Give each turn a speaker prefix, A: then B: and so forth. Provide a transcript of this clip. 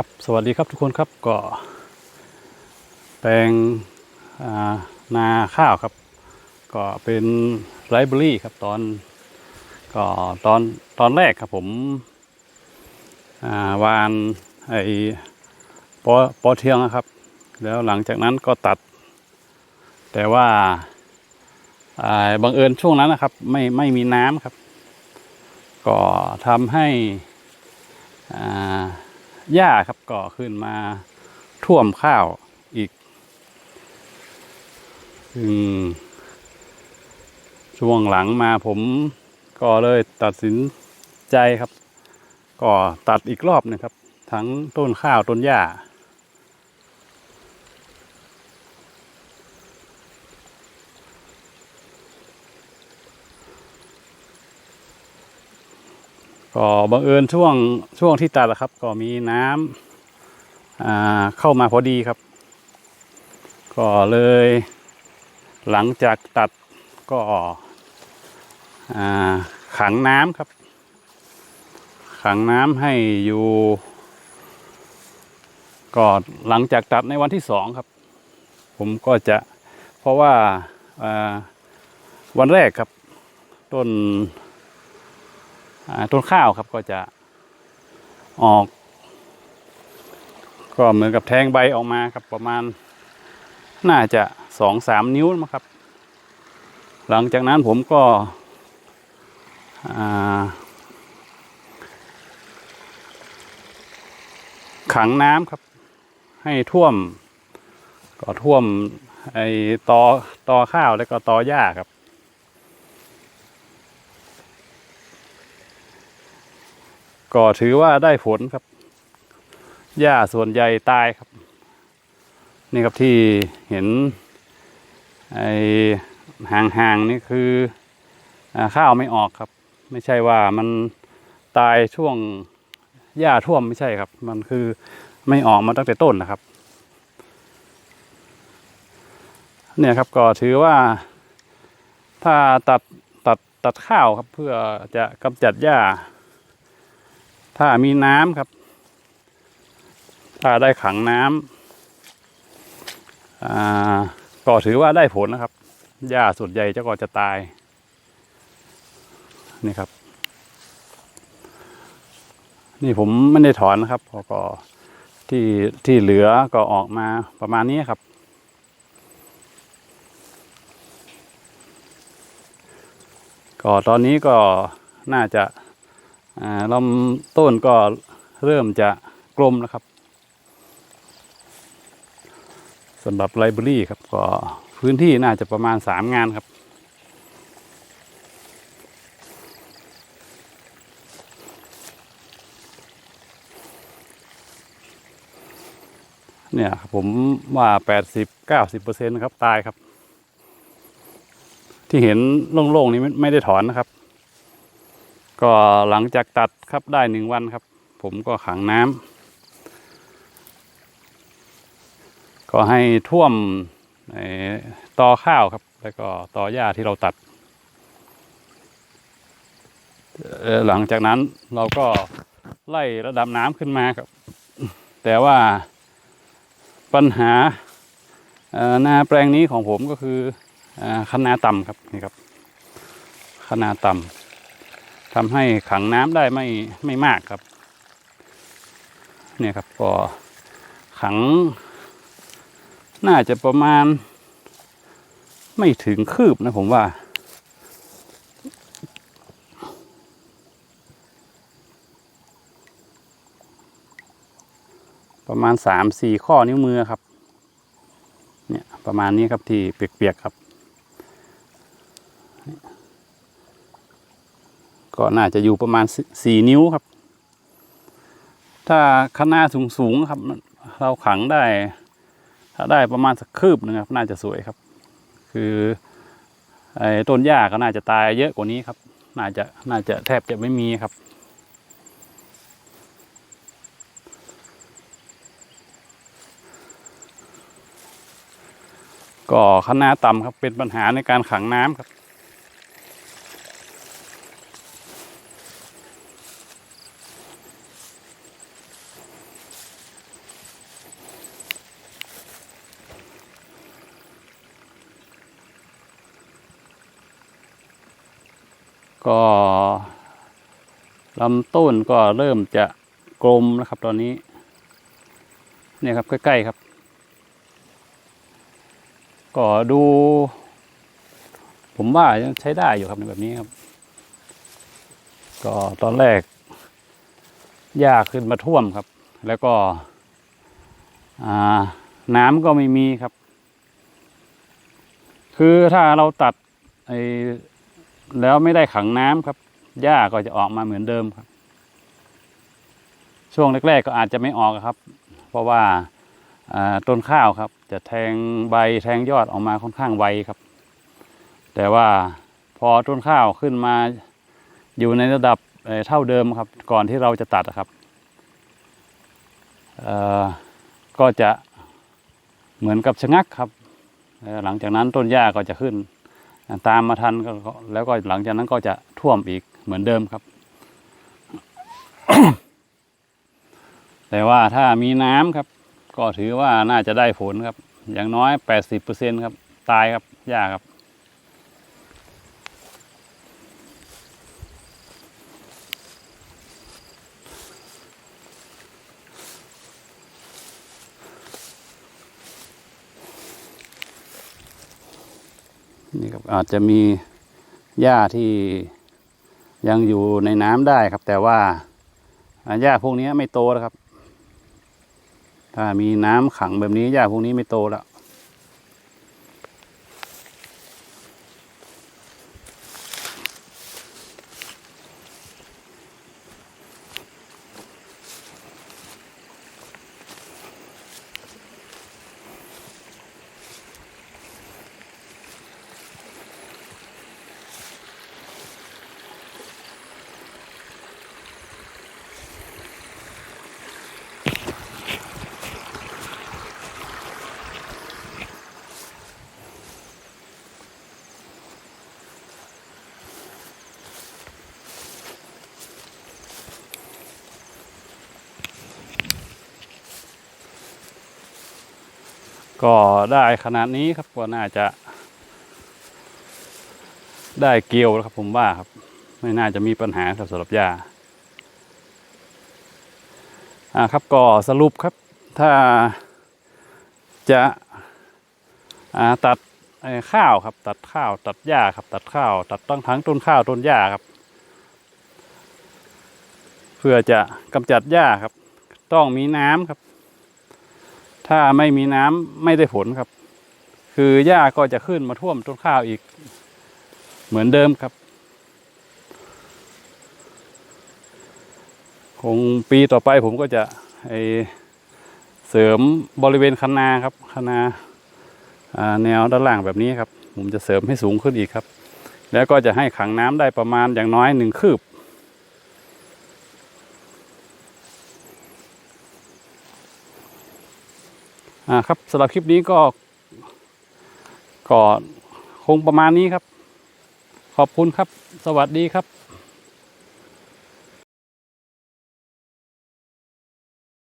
A: ครับ สวัสดีครับทุกคนครับก็แปลงานาข้าวครับ ก็เป็นไรเบอรี่ครับตอนก็ตอนตอนแรกครับผมาวานไอปอปอเทืองนะครับ แล้วหลังจากนั้นก็ตัด แต่ว่าอ่าบังเอิญช่วงนั้นนะครับ ไม่ไม่มีน้ำครับ ก็ทำให้อ่า หญ้าครับก่อขึ้นมาท่วมข้าวอีกอืมช่วงหลังมาผมก็เลยตัดสินใจครับ ก็ตัดอีกรอบหนึงครับ ทั้งต้นข้าวต้นหญ้า ก็บังเอิญช่วงช่วงที่ตัดนะครับ ก็มีน้ำเข้ามาพอดีครับ ก็เลยหลังจากตัดก็ขังน้ำครับ ขังน้ำให้อยู่ก็หลังจากตัดในวันที่สองครับ ผมก็จะเพราะว่าวันแรกครับ ต้น ต้นข้าวครับก็จะออก ก็เหมือนกับแทงใบออกมาครับประมาณน่าจะสองสามนิ้วมั้งครับ หลังจากนั้นผมก็ขังน้ำครับ ให้ท่วม ก็ท่วมไอ้ตอตอข้าวแล้วก็ตอหญ้าครับ ก็ถือว่าได้ผลครับ หญ้าส่วนใหญ่ตายครับ นี่ครับที่เห็นไอ้ห่างๆนี่คืออข้าวไม่ออกครับ ไม่ใช่ว่ามันตายช่วงหญ้าท่วมไม่ใช่ครับ มันคือไม่ออกมาตั้งแต่ต้นนะครับ เนี่ยครับก็ถือว่า ถ้าตัดตัดตัดข้าวครับเพื่อจะกำจัดหญ้า ถ้ามีน้ำครับ ถ้าได้ขังน้ำอ่าก็ถือว่าได้ผลนะครับ หญ้าส่วนใหญ่จะก็จะตาย นี่ครับ นี่ผมไม่ได้ถอนนะครับพอก็ที่ที่เหลือก็ออกมาประมาณนี้ครับก็ตอนนี้ก็น่าจะ ลำต้นก็เริ่มจะกลมแล้วครับสำหรับไลบรารีครับก็พื้นที่น่าจะประมาณสามงานครับ เนี่ยผมว่าแปดสิบเก้าสิบเปอร์เซ็นต์ครับ ตายครับ ที่เห็นโล่งๆนี้ไม่ได้ถอนนะครับ ก็หลังจากตัดครับได้หนึ่งวันครับ ผมก็ขังน้ำก็ให้ท่วมไอ้ตอข้าวครับ แล้วก็ตอหญ้าที่เราตัด หลังจากนั้นเราก็ไล่ระดับน้ำขึ้นมาครับ แต่ว่าปัญหาเอ่อนาแปลงนี้ของผมก็คืออ่าคะนาต่ำครับนี่ครับคะนาต่ำ ทำให้ขังน้ำได้ไม่ไม่มากครับ เนี่ยครับก็ขัง น่าจะประมาณ ไม่ถึงคืบนะผมว่า ประมาณสามสี่ข้อนิ้วมือครับ เนี่ยประมาณนี้ครับที่เปียกๆครับ ก็น่าจะอยู่ประมาณสี่นิ้วครับ ถ้าคณะสูงสูงครับ เราขังได้ ถ้าได้ประมาณสักคืบหนึงครับ น่าจะสวยครับ คือไอ้ต้นหญ้าก็น่าจะตายเยอะกว่านี้ครับ น่าจะน่าจะแทบจะไม่มีครับก็คณะต่ำครับเป็นปัญหาในการขังน้ำครับ ก็ลำต้นก็เริ่มจะกลมนะครับตอนนี้ เนี่ยครับใกล้ๆครับ ก็ดู ผมว่ายังใช้ได้อยู่ครับในแบบนี้ครับ ก็ตอนแรกหญ้าขึ้นมาท่วมครับ แล้วก็น้ำก็ไม่มีครับ คือถ้าเราตัดไอ แล้วไม่ได้ขังน้ำครับหญ้าก็จะออกมาเหมือนเดิมครับ ช่วงแรกๆก็อาจจะไม่ออกครับ เพราะว่าต้นข้าวครับ จะแทงใบแทงยอดออกมาค่อนข้างไวครับ แต่ว่าพอต้นข้าวขึ้นมาอยู่ในระดับเท่าเดิมครับ ก่อนที่เราจะตัดครับก็จะเหมือนกับชะงักครับ หลังจากนั้นต้นหญ้าก็จะขึ้น ตามมาทันก็แล้วก็หลังจากนั้นก็จะท่วมอีกเหมือนเดิมครับ แต่ว่าถ้ามีน้ำครับ ก็ถือว่าน่าจะได้ผลครับ อย่างน้อยแปดสิบเปอร์เซ็นครับ ตายครับยากครับ นี่ครับอาจจะมีหญ้าที่ยังอยู่ในน้ำได้ครับ แต่ว่าอ่าหญ้าพวกนี้ไม่โตแล้วครับ ถ้ามีน้ำขังแบบนี้หญ้าพวกนี้ไม่โตแล้ว ก็ได้ขนาดนี้ครับก็น่าจะ ได้เกลียวแล้วครับผมว่าครับ ไม่น่าจะมีปัญหาครับสำหรับยาอ่าครับก็สรุปครับ ถ้าจะอ่าตัดข้าวครับ ตัดข้าว ตัดหญ้าครับ ตัดข้าว ตัดตั้งทั้งต้นข้าวต้นหญ้าครับ เพื่อจะกำจัดหญ้าครับ ต้องมีน้ำครับ ถ้าไม่มีน้ำไม่ได้ผลครับ คือหญ้าก็จะขึ้นมาท่วมต้นข้าวอีก เหมือนเดิมครับ คงปีต่อไปผมก็จะเสริมบริเวณคันนาครับคันนาอ่าแนวด้านล่างแบบนี้ครับ ผมจะเสริมให้สูงขึ้นอีกครับ แล้วก็จะให้ขังน้ำได้ประมาณอย่างน้อยหนึ่งคืบ อ่าครับสำหรับคลิปนี้ก็ก็คงประมาณนี้ครับ ขอบคุณครับ สวัสดีครับ